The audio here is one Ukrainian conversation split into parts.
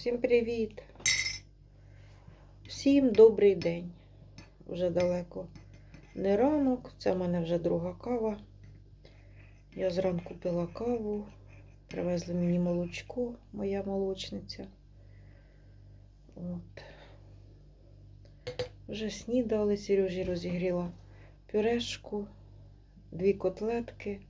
Всім привіт! Всім добрий день. Вже далеко не ранок, це в мене вже друга кава. Я зранку пила каву, привезли мені молочко, моя молочниця. От. Вже снідали, Сережі розігріла пюрешку, дві котлетки.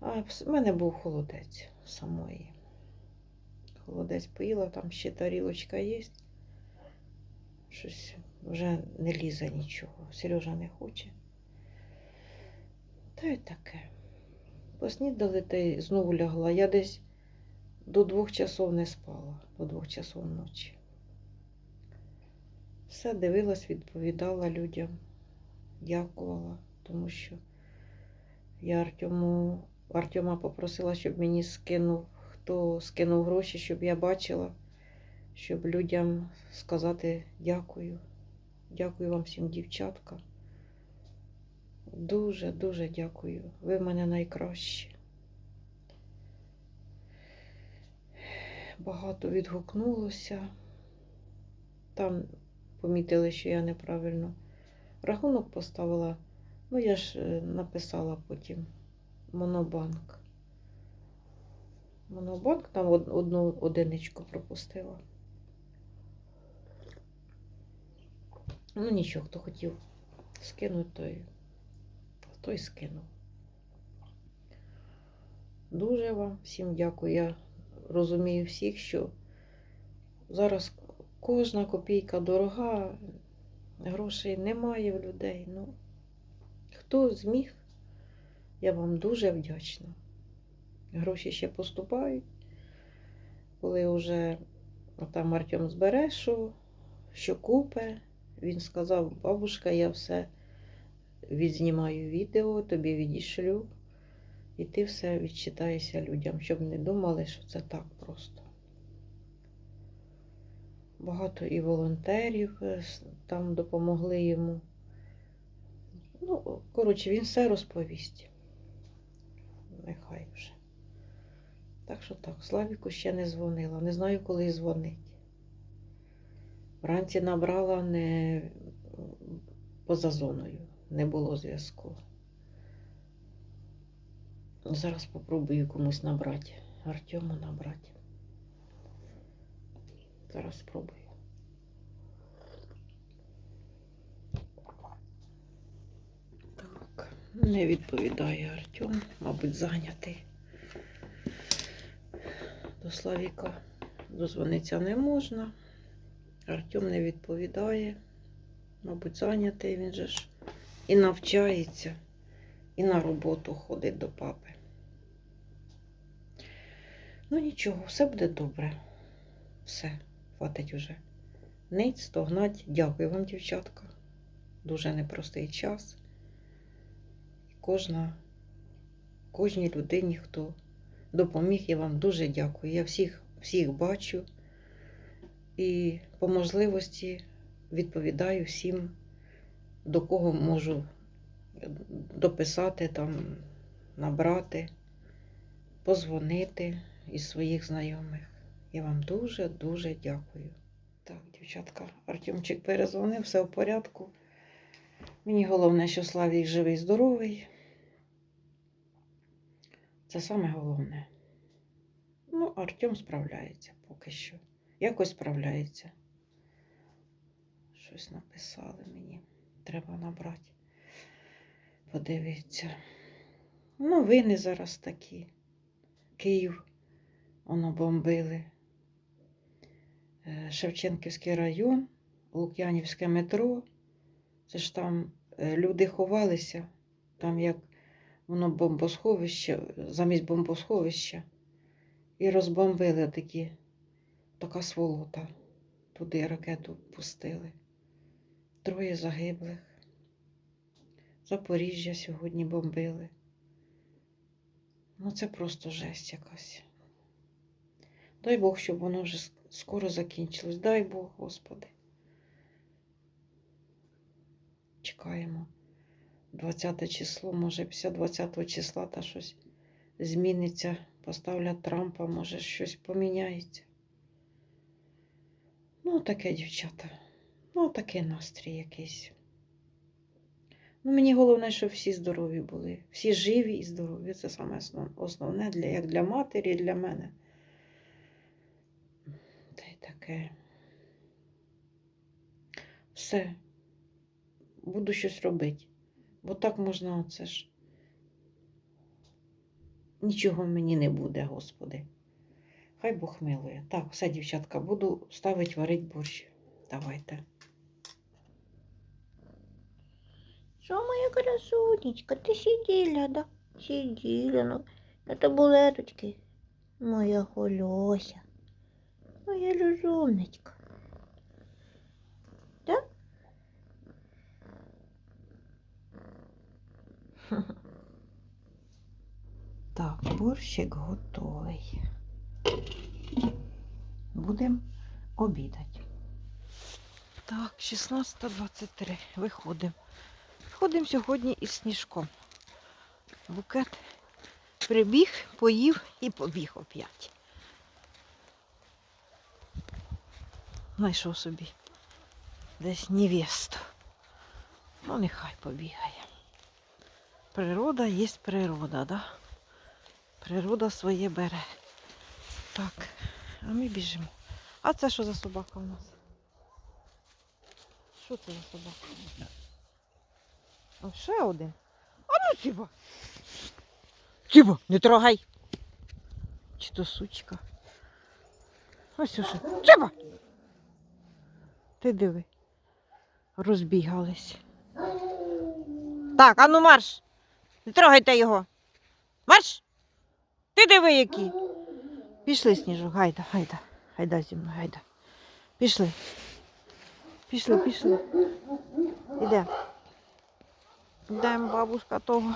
А в мене був холодець самої. Холодець поїла, там ще тарілочка є. Щось вже не лізе нічого. Сережа не хоче. Та й таке. Поснідали та й знову лягла. Я десь до двох часов не спала, до двох часов ночі. Все дивилась, відповідала людям, дякувала, тому що я Артему, Артема попросила, щоб мені скинув, хто скинув гроші, щоб я бачила, щоб людям сказати дякую. Дякую вам всім, дівчатка. Дуже, дуже дякую. Ви в мене найкращі. Багато відгукнулося. Там помітили, що я неправильно рахунок поставила. Ну, я ж е, написала потім Монобанк. Монобанк там одну одиничку пропустила. Ну нічого, хто хотів скинути, той, той скинув. Дуже вам всім дякую. Я розумію всіх, що зараз кожна копійка дорога, грошей немає в людей. Ну, хто зміг, я вам дуже вдячна. Гроші ще поступають. Коли вже там Артем збере, що, що купе, він сказав, бабушка, я все відзнімаю відео, тобі відішлю, і ти все відчитаєшся людям, щоб не думали, що це так просто. Багато і волонтерів е, там допомогли йому. Ну, коротше, він все розповість. Нехай вже. Так що так, Славіку ще не дзвонила. Не знаю, коли дзвонить. Вранці набрала не поза зоною, не було зв'язку. Зараз попробую комусь набрати. Артему набрати. Зараз спробую. Так, не відповідає Артем, мабуть, зайнятий. До Славіка дозвонитися не можна. Артем не відповідає. Мабуть, зайнятий він же ж і навчається, і на роботу ходить до папи. Ну нічого, все буде добре. Все, хватить уже. Нить, стогнать. Дякую вам, дівчатка. Дуже непростий час. Кожна, кожній людині, хто допоміг, я вам дуже дякую. Я всіх, всіх бачу і по можливості відповідаю всім, до кого можу дописати, там, набрати, позвонити із своїх знайомих. Я вам дуже-дуже дякую. Так, дівчатка, Артемчик перезвонив, все в порядку. Мені головне, що Славік живий, здоровий. Це саме головне. Ну, Артем справляється поки що. Якось справляється. Щось написали мені. Треба набрати. Подивіться. Новини зараз такі. Київ воно бомбили. Е, Шевченківський район, Лук'янівське метро. Це ж там е, люди ховалися, там як воно бомбосховище, замість бомбосховища. І розбомбили такі, така сволота. Туди ракету пустили. Троє загиблих. Запоріжжя сьогодні бомбили. Ну, це просто жесть якась. Дай Бог, щоб воно вже скоро закінчилось. Дай Бог, Господи. Чекаємо. 20 число, може, після 20 числа та щось зміниться. Поставлять Трампа, може, щось поміняється. Ну, таке, дівчата. Ну, такий настрій якийсь. Ну, мені головне, щоб всі здорові були. Всі живі і здорові. Це саме основне для, як для матері, для мене. Та й таке. Все. Буду щось робити. Бо так можна оце ж. Нічого мені не буде, Господи. Хай Бог милує. Так, все, дівчатка, буду ставити варить борщ. Давайте. Що моя красунечка, ти сиділа, да? Сиділа, ну, на табуреточки. Моя хольося. Моя розумничка. Да? Так, борщик готовий. Будемо обідати. Так, 16.23. Виходимо. Виходимо сьогодні із сніжком. Букет прибіг, поїв і побіг оп'ять. Знайшов собі десь невесту. Ну, нехай побігає. Природа є природа, да? Природа своє бере. Так, а ми біжимо. А це що за собака у нас? Що це за собака? О, ще один. А ну Тіба. Тіба, не трогай. Чи то сучка? Ось уже. Тіба. Ти диви. Розбігались. Так, а ну марш. Не трогайте його. Марш! Ти диви які. Пішли, сніжок, гайда, гайда. Гайда зі мною, гайда. Пішли. Пішли, пішли. Іде. Йдемо, бабушка того.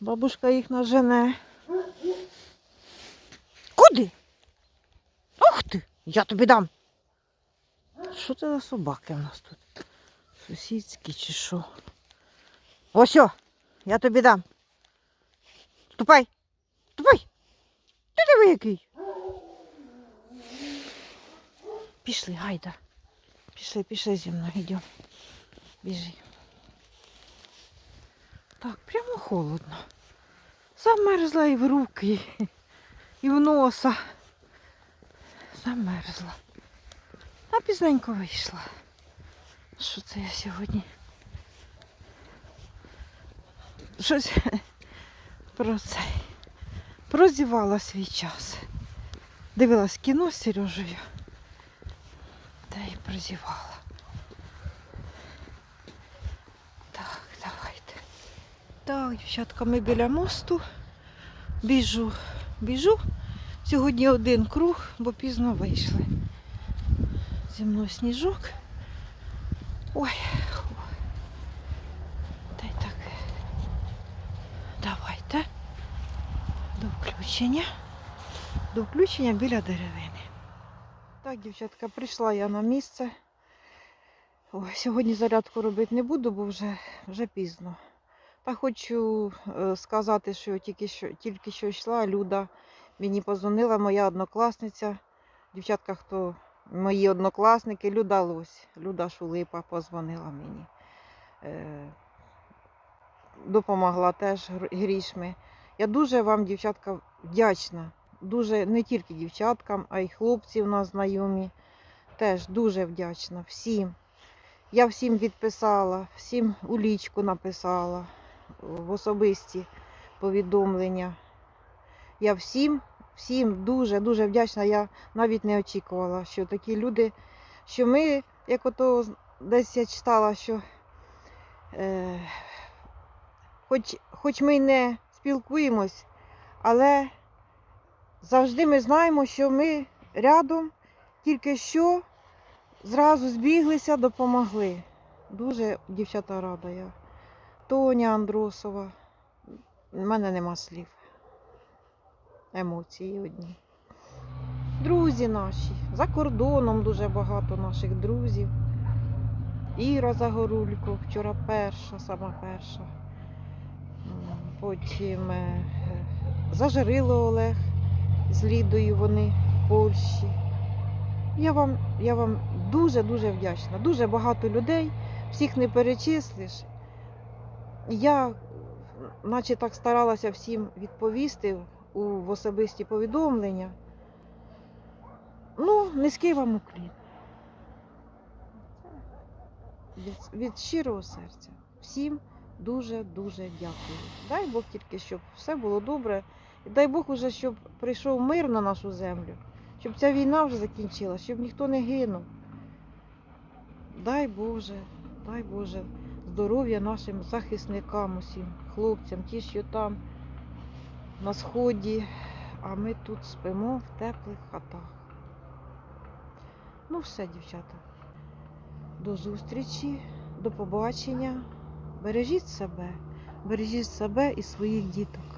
Бабушка їх нажене. Куди? Ух ти! Я тобі дам. Що це за собаки в нас тут? Сусідські чи що? Ось, о, я тобі дам. Ступай. Ступай. Ти диви який. Пішли, гайда. Пішли, пішли зі мною, йдемо. Біжи. Так, прямо холодно. Замерзла і в руки, і в носа. Замерзла. А пізненько вийшла. Що це я сьогодні? Щось про це. Прозівала свій час. Дивилась кіно з Сережею. Та й прозівала. Так, давайте. Так, дівчатка, ми біля мосту. Біжу, біжу. Сьогодні один круг, бо пізно вийшли. Зі мною сніжок. Ой. фу. Та й таке. Давайте. До включення. До включення біля деревини. Так, дівчатка, прийшла я на місце. Ой, сьогодні зарядку робити не буду, бо вже, вже пізно. Та хочу е, сказати, що тільки що, тільки що йшла Люда. Мені позвонила моя однокласниця. Дівчатка, хто мої однокласники, Люда Лось, Люда Шулипа позвонила мені. Допомогла теж грішми. Я дуже вам, дівчатка, вдячна. Дуже не тільки дівчаткам, а й хлопці у нас знайомі. Теж дуже вдячна всім. Я всім відписала, всім у лічку написала, в особисті повідомлення. Я всім, всім дуже, дуже вдячна. Я навіть не очікувала, що такі люди, що ми, як ото десь я читала, що е, хоч, хоч ми й не спілкуємось, але завжди ми знаємо, що ми рядом тільки що зразу збіглися, допомогли. Дуже дівчата рада я. Тоня Андросова. У мене нема слів. Емоції одні. Друзі наші. За кордоном дуже багато наших друзів. Іра Загорулько, вчора перша, сама перша. Потім е, Зажарило Олег з Лідою вони в Польщі. я вам, я вам дуже-дуже вдячна. Дуже багато людей, всіх не перечислиш. Я, наче так старалася всім відповісти у, в особисті повідомлення. Ну, низький вам уклін. Від, від щирого серця. Всім дуже-дуже дякую. Дай Бог тільки, щоб все було добре. І дай Бог уже, щоб прийшов мир на нашу землю, щоб ця війна вже закінчилася, щоб ніхто не гинув. Дай Боже, дай Боже, здоров'я нашим захисникам, усім хлопцям, ті, що там на сході, а ми тут спимо в теплих хатах. Ну, все, дівчата. До зустрічі, до побачення. Бережіть себе, бережіть себе і своїх діток.